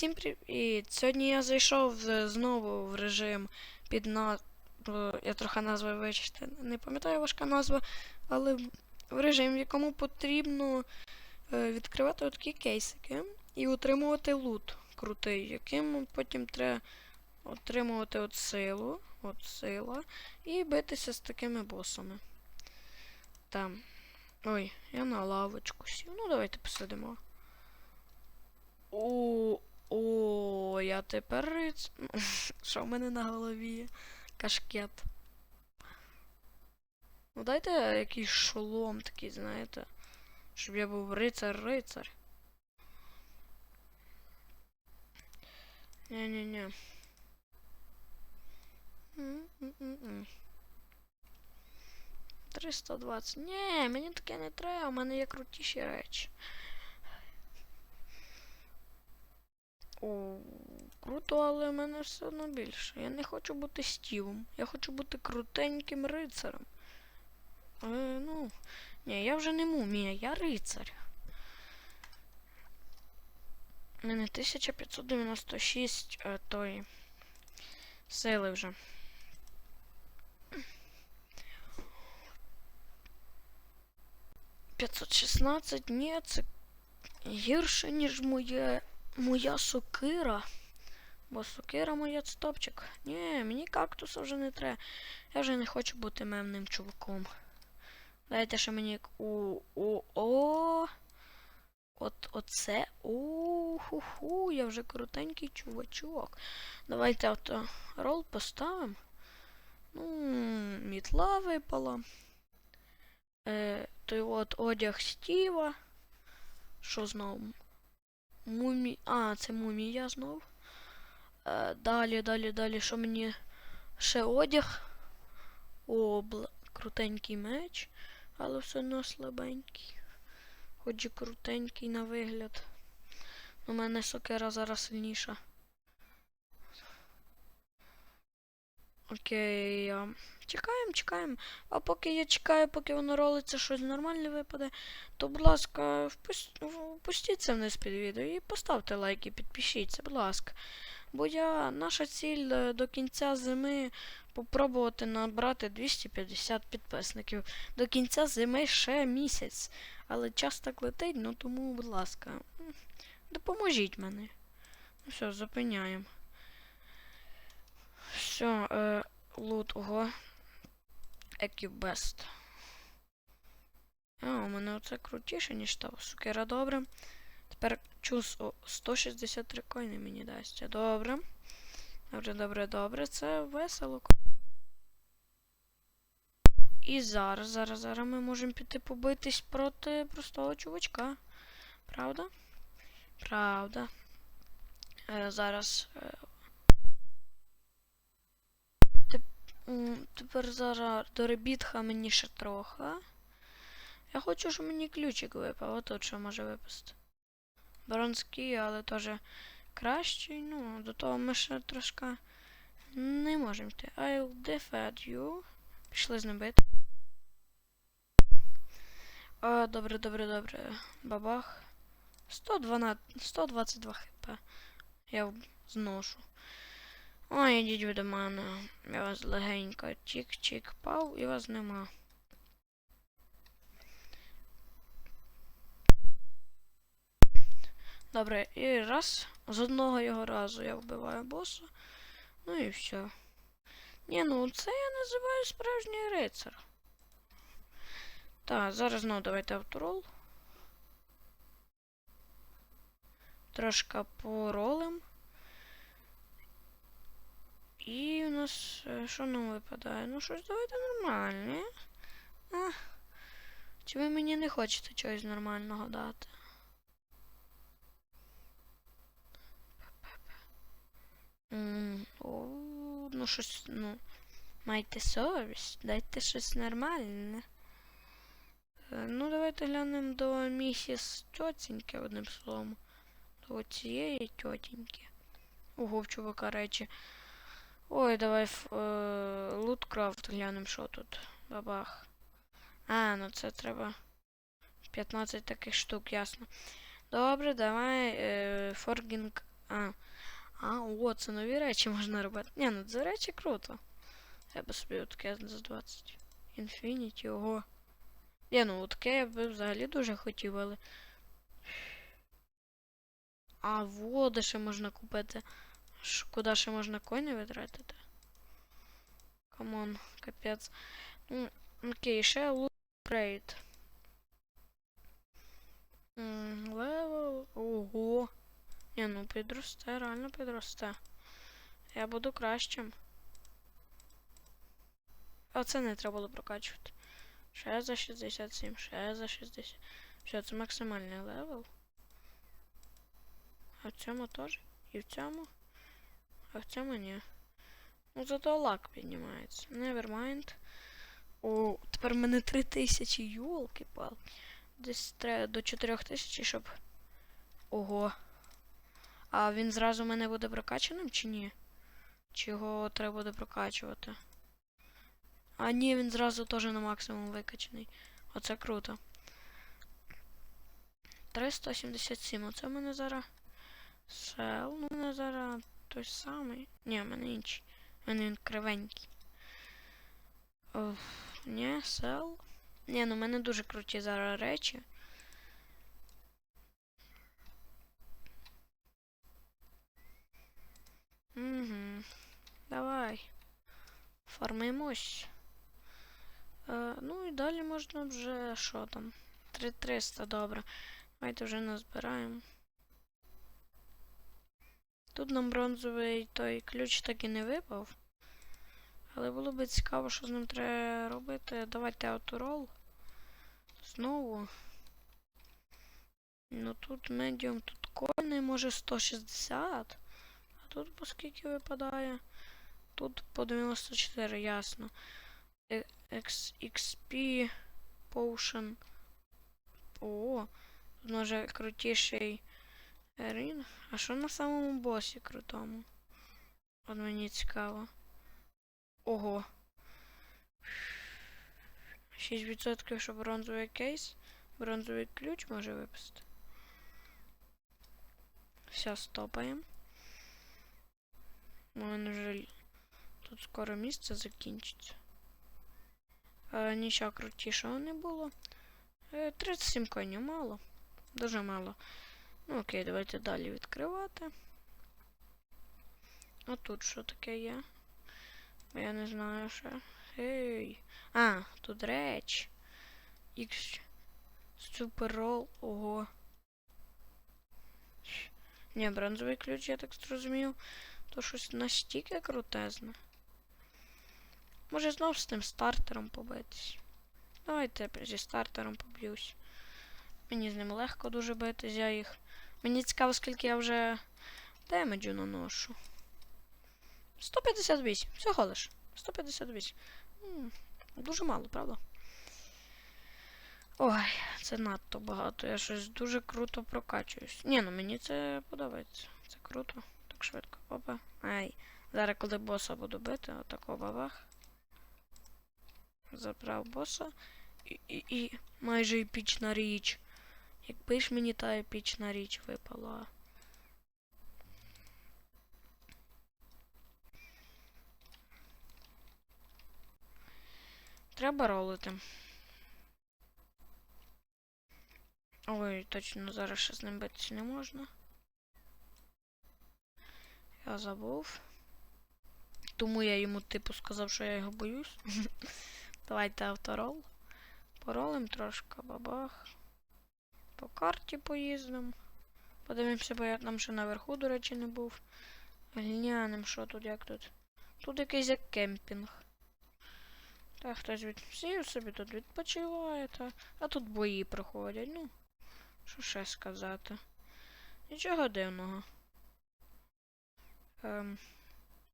Всім привіт! Сьогодні я зайшов знову в режим під на... Я трохи назви вичити. Не пам'ятаю важка назва, але в- режим, в якому потрібно е, відкривати такі кейсики і отримувати лут крутий, яким потім треба отримувати от силу, от сила, і битися з такими босами. Там. Ой, я на лавочку сів. Ну, давайте посидимо. О, я тепер риц. Що в мене на голові? Кашкет. Ну дайте якийсь шолом такий, знаєте. Щоб я був рицар-рицар. Ні-ні-ні. М-м-м-м. 320. Ні, мені таке не треба, у мене є крутіші речі. О, круто, але в мене все одно більше. Я не хочу бути стівом. Я хочу бути крутеньким рицарем. Е, ну, ні, я вже не мумія, я рицар. У мене 1596 е, тої сили вже. П'ятсот шістнадцять, ні, це гірше, ніж моє моя сокира. Бо сокира моя це. Ні, мені кактуса вже не треба. Я вже не хочу бути мемним чуваком. Дайте ще мені як у о о От оце. У-ху-ху, я вже крутенький чувачок. Давайте от е, рол поставимо. Ну, мітла випала. Е, той от одяг Стіва. Що знову? Мумі... А, це мумія знов. Е, далі, далі, далі, що мені ще одяг. О, бл... крутенький меч, але все одно слабенький. Хоч і крутенький на вигляд. У мене сокера зараз сильніша. Окей. Чекаємо, чекаємо. А поки я чекаю, поки воно ролиться, щось нормальне випаде, то, будь ласка, впус- впустіться вниз під відео і поставте лайк і підпишіться, будь ласка. Бо я, наша ціль е, до кінця зими попробувати набрати 250 підписників. До кінця зими ще місяць. Але час так летить, ну тому, будь ласка, допоможіть мені. Ну все, зупиняємо. Все, е, лут, ого. Екібест. А, у мене оце крутіше, ніж та сукера, добре. Тепер чус о, 163 коїни мені дасть. Добре. Добре, добре, добре. Це весело. І зараз, зараз, зараз ми можемо піти побитись проти простого чувачка. Правда? Правда. Е, зараз. Е, тепер зараз до ребітха мені ще трохи. Я хочу, щоб мені ключик випав, а тут що може випасти. Бронський, але теж кращий. Ну, до того ми ще трошки не можемо йти. I'll defend you. Пішли з ним бити. Добре, добре, добре. Бабах. 112, 122 хп. Я зношу. Ой, ідіть ви до мене. Я вас легенько чик-чик пав і вас нема. Добре, і раз. З одного його разу я вбиваю боса. Ну і все. Ні, ну це я називаю справжній рицар. Так, зараз знову давайте авторол. Трошки поролим. І у нас е, що нам випадає? Ну щось давайте нормальне. А, чи ви мені не хочете чогось нормального дати? М, О, ну щось, ну. Майте совість, дайте щось нормальне. Е, Ну, давайте глянемо до місіс тьотіньки, одним словом. До цієї тьотіньки. Ого, чувака речі. Ой, давай е, луткрафт глянемо, що тут. Бабах. А, ну це треба. 15 таких штук, ясно. Добре, давай е, форгінг А. А, о, це нові речі можна робити. Ні, ну це речі круто. Я би собі таке за 20. Infinity, ого. Ні, ну таке я би взагалі дуже хотів, але. А води ще можна купити. Ш- Куди ще можна коні витратити? Камон, капець. Ну, окей, ще лупрейд. Левел. Ого. Ні, ну підросте, реально підросте. Я буду кращим. А це не треба було прокачувати. Ще за 67, ще за 60. Все, це максимальний левел. А в цьому теж? І в цьому? А в цьому ні. Ну зато лак піднімається. Nevermind. О, тепер в мене 3000 юлки пал. Десь треба до 4000, щоб. Ого. А він зразу в мене буде прокачаним чи ні? Чи його треба буде прокачувати? А ні, він зразу теж на максимум викачаний. Оце круто. 377. Оце в мене зараз. Сел. Ну, в мене зараз той самий. Ні, в мене інший. В мене він кривенький. Оф, ні, сел. Ні, ну в мене дуже круті зараз речі. Угу. Давай. Фармимось. Е, ну і далі можна вже що там? 3300, добре. Давайте вже назбираємо. Тут нам бронзовий той ключ так і не випав. Але було б цікаво, що з ним треба робити. Давайте ауторол. Знову. Ну тут медіум, тут кони, може 160. А тут по скільки випадає? Тут по 94, ясно. Е- XP Potion. О, тут може крутіший рін. А що на самому босі крутому? От мені цікаво. Ого. 6% що бронзовий кейс. Бронзовий ключ може виписати. Все, стопаємо. У мене вже тут скоро місце закінчиться. Е, нічого крутішого не було. Е, 37 конів мало. Дуже мало. Ну окей, давайте далі відкривати. А тут що таке є? Я не знаю що. Ей. А, тут реч. X Roll. Ого. Ні, бронзовий ключ, я так зрозумів. То щось настільки крутезне. Може знов з тим стартером побитись. Давайте зі стартером поб'юсь. Мені з ним легко дуже битись, я їх. Мені цікаво, скільки я вже демеджу наношу. 158, всього лиш. 158. М, Дуже мало, правда? Ой, це надто багато. Я щось дуже круто прокачуюсь. Ні, ну мені це подобається. Це круто. Так швидко. Опа. Ай. Зараз, коли боса буду бити, отако бабах. Забрав боса. І, і, і майже епічна річ. Якби ж мені та епічна річ випала. Треба ролити. Ой, точно зараз ще з ним битися не можна. Я забув. Тому я йому типу сказав, що я його боюсь. Давайте авторол. Поролим трошки, бабах. По карті поїздимо. Подивимося, бо я там ще наверху, до речі, не був. Глянем, що тут, як тут. Тут якийсь як кемпінг. Та хтось відсів собі тут відпочиває, та... а тут бої проходять, ну. Що ще сказати? Нічого дивного. Ем,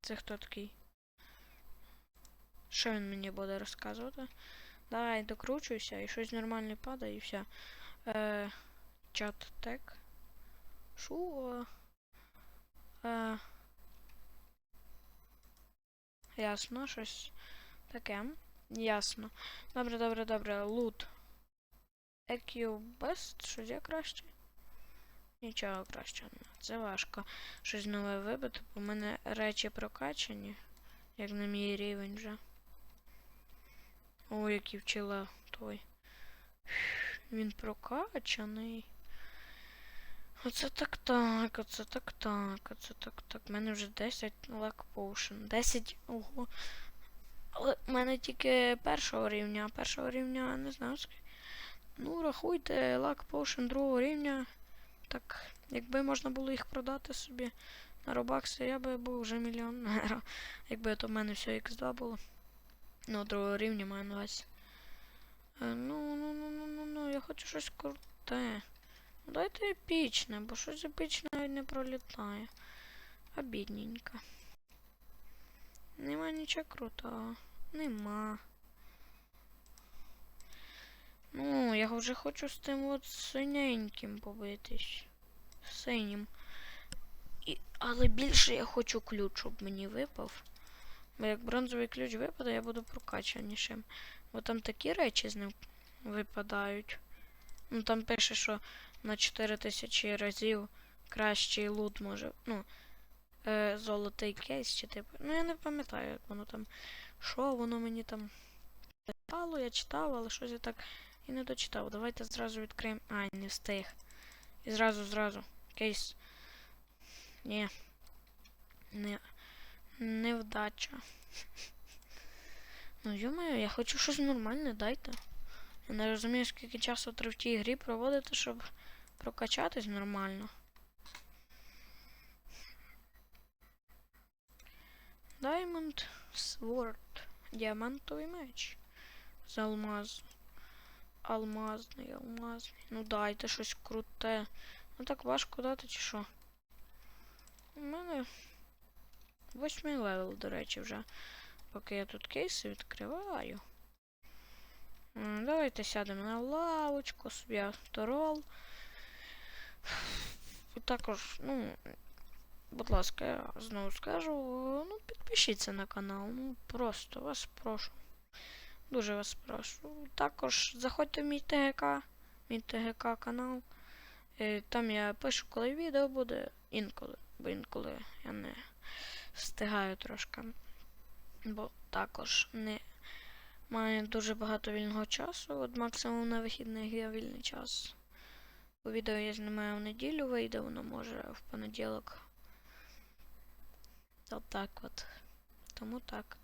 це хто такий? Що він мені буде розказувати? Давай докручуйся і щось нормальне падає і все. Е, чат тек. Шо? Е, ясно, щось таке. Ясно. Добре, добре, добре. Лут. EQ Best, що є краще? Нічого кращого це важко щось нове вибити, бо в мене речі прокачані, як на мій рівень вже. Ой, який вчила той. Він прокачаний. Оце так так, оце так так, оце так так. У мене вже 10 лак potion. 10. Ого. Але в мене тільки першого рівня, а першого рівня не знаю. Ну, рахуйте, лак potion другого рівня. Так, якби можна було їх продати собі на робакси, я би був вже мільйонером. Якби то в мене все X2 було. Ну, другого рівня маю на увазі. Е, Ну, ну, ну, ну, ну, ну, я хочу щось круте. Ну, Дайте епічне, бо щось епічне навіть не пролітає. Обідненько. Нема нічого крутого. Нема. Ну, я вже хочу з тим от синеньким побитись. Синім. І, але більше я хочу ключ, щоб мені випав. Бо як бронзовий ключ випаде, я буду прокачанішим. Бо там такі речі з ним випадають. Ну там пише, що на 4000 разів кращий лут може. Ну, е, золотий кейс чи типу. Ну я не пам'ятаю, як воно там. Що воно мені там питало, я читав, але щось я так і не дочитав. Давайте зразу відкриємо. Ай, не встиг. І зразу, зразу. Кейс. Ні. Не. Невдача. Ну, йомаю, я хочу щось нормальне, дайте. Я не розумію, скільки часу треба в тій грі проводити, щоб прокачатись нормально. Diamond Sword. Діамантовий меч. З алмаз. Алмазний, алмазний. Ну дайте щось круте. Ну так важко дати чи що? У мене восьмий левел, до речі, вже. Поки я тут кейси відкриваю. Давайте сядемо на лавочку, собі авторол. Також, ну, будь ласка, я знову скажу, ну, підпишіться на канал. Ну, просто вас прошу. Дуже вас прошу. Також заходьте в мій ТГК, мій ТГК канал. Е, Там я пишу, коли відео буде, інколи, бо інколи я не встигаю трошки. Бо також не маю дуже багато вільного часу. От максимум на вихідних є вільний час. Бо відео я знімаю в неділю, вийде, воно може в понеділок. От так от. Тому так.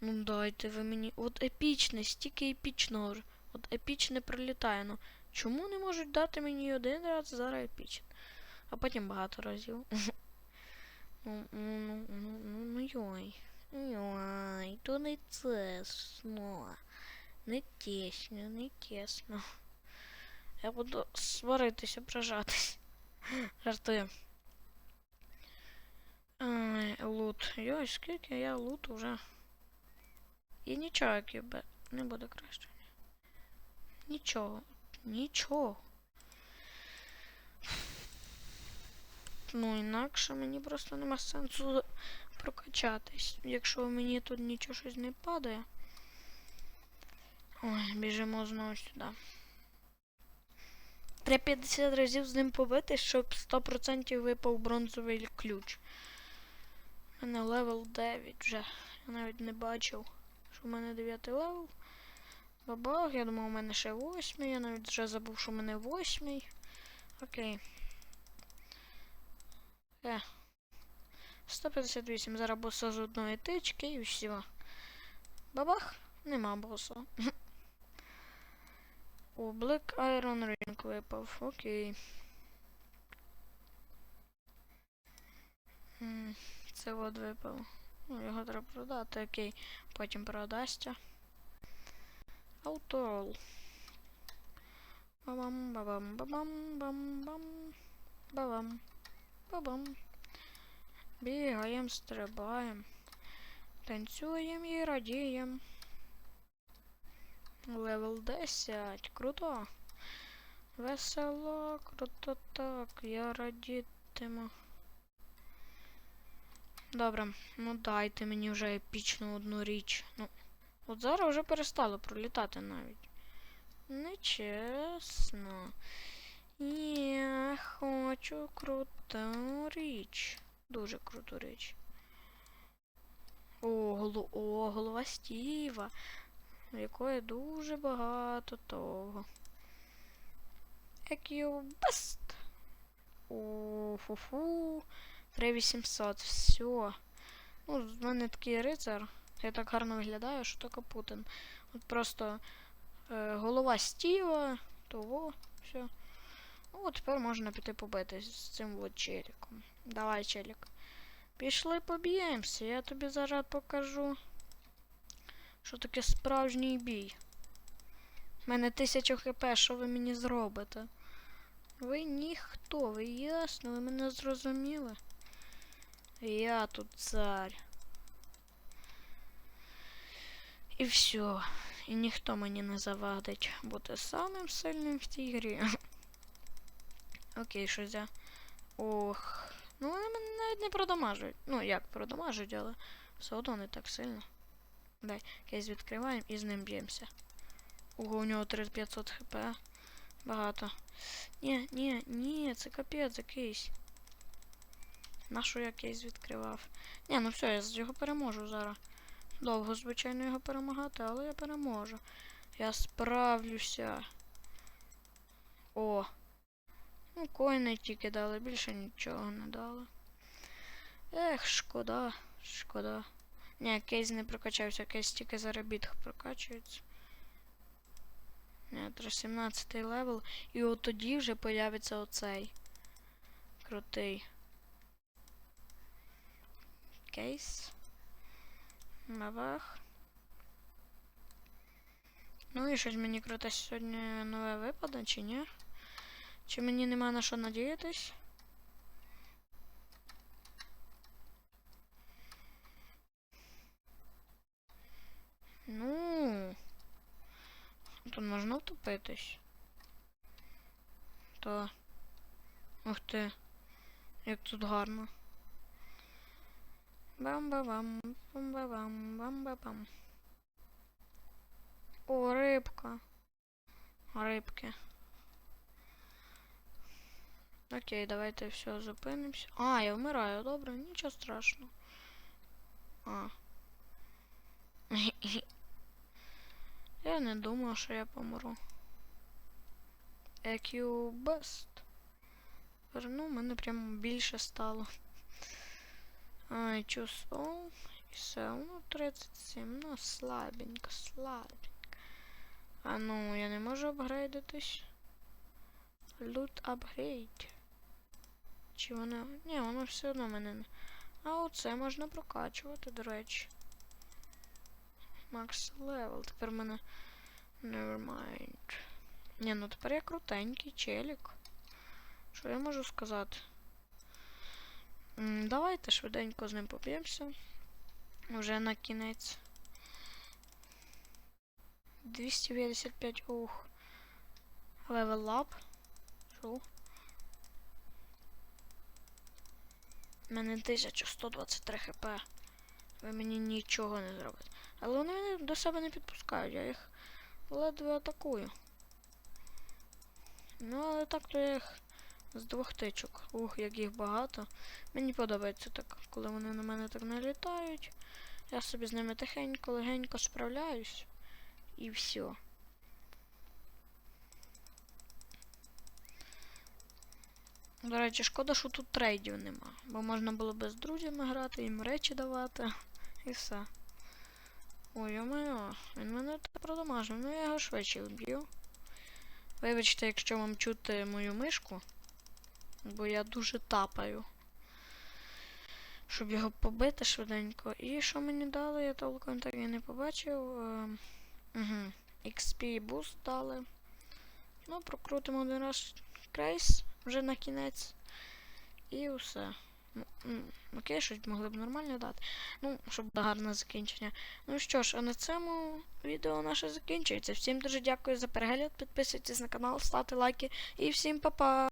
Ну дайте ви мені. От епічне, стільки епічного. От епічне прилітає. Ну чому не можуть дати мені один раз зараз епічне? А потім багато разів. Ну, ну, ну, ну. Ой, то не чесно. Не тісно, не тісно. Я буду сваритися, ображатись. Жартую. Лут. Йой, скільки я лут уже. І нічого, би не буде краще. Нічого. Нічого. Ну, інакше мені просто нема сенсу прокачатись, якщо мені тут нічого щось не падає. Ой, біжимо знову сюди. Треба 50 разів з ним побити, щоб 100% випав бронзовий ключ. У мене левел 9 вже. Я навіть не бачив, що в мене 9 левел. Бабах, я думав, у мене ще 8. Я навіть вже забув, що в мене 8. Окей. Е. 158. Зараз боса з одної тички і все. Бабах, нема боса. О, Black Iron Ring випав. Окей. Це от випав. Ну, його треба продати, окей. Потім продасться. Ауторол. Бабам, бабам, бабам, бам, бам. Бабам. Бабам. Бігаємо, стрибаємо. Танцюємо і радіємо. Левел 10. Круто. Весело, круто так. Я радітиму. Добре, ну дайте мені вже епічну одну річ. Ну, от зараз вже перестало пролітати навіть. Нечесно. Я хочу круту річ. Дуже круту річ. О, голу... О, голова Стіва. якої дуже багато того. Екюбест. О, фу-фу. 3800. Все. Ну, в мене такий рицар. Я так гарно виглядаю, що тільки Путін. От просто е, голова Стіва, того, все. Ну, от тепер можна піти побитись з цим от челіком. Давай, челік. Пішли поб'ємося, я тобі зараз покажу. Що таке справжній бій. У мене тисяча хп, що ви мені зробите? Ви ніхто, ви ясно, ви мене зрозуміли? Я тут цар. І все. І ніхто мені не завадить бути самим сильним в цій грі. Окей, що за. Ох. Ну вони мене навіть не продамажують. Ну як продамажують, але все одно не так сильно. Дай, кейс відкриваємо і з ним б'ємося. Ого, у нього 3500 хп. Багато. Ні, ні, ні, це капець якийсь. Нащо я кейс відкривав? Ні, ну все, я його переможу зараз. Довго, звичайно, його перемагати, але я переможу. Я справлюся. О. Ну, коїни тільки дали, більше нічого не дали. Ех, шкода, шкода. Ні, кейс не прокачався, кейс тільки заробіток прокачується. Ні, 317 левел. І от тоді вже появиться оцей. Крутий. Кейс. Бабах. Ну і щось мені круте сьогодні нове випаде, чи ні? Чи мені нема на що надіятись? Ну. Тут можна втопитись. То. Ух ти. Як тут гарно. Бам-ба-бам, бам-ба-бам, бам-ба-бам. О, рибка. Рибки. Окей, давайте все, зупинимося. А, я вмираю, добре, нічого страшного. А. Я не думав, що я помру. EQ Best. Ну, мене прямо більше стало. Ай, чувство. І все, ну 37, ну слабенько, слабенько. А ну, я не можу апгрейдитись. Лут апгрейд. Чи воно. Ні, воно все одно мене не. А оце можна прокачувати, до речі. Макс левел. Тепер мене. Nevermind. Ні, ну тепер я крутенький челік. Що я можу сказати? М, Давайте швиденько з ним поб'ємося. Уже на кінець. 255 ух. Левел ап. Шо? У мене 1123 хп. Ви мені нічого не зробите. Але вони мене до себе не підпускають, я їх ледве атакую. Ну, але так то я їх з двох тичок. Ух, як їх багато. Мені подобається так, коли вони на мене так налітають. Я собі з ними тихенько, легенько справляюсь. І все. До речі, шкода, що тут трейдів нема. Бо можна було би з друзями грати, їм речі давати. І все. Ой, йо-моє, він мене так продамажив, ну я його швидше вб'ю. Вибачте, якщо вам чути мою мишку, бо я дуже тапаю. Щоб його побити швиденько. І що мені дали, я толком так і не побачив. Е, угу. XP буст дали. Ну, прокрутимо один раз крейс вже на кінець. І все. Ну, окей, щось могли б нормально дати. Ну, щоб гарне закінчення. Ну що ж, а на цьому відео наше закінчується. Всім дуже дякую за перегляд. Підписуйтесь на канал, ставте лайки і всім па-па!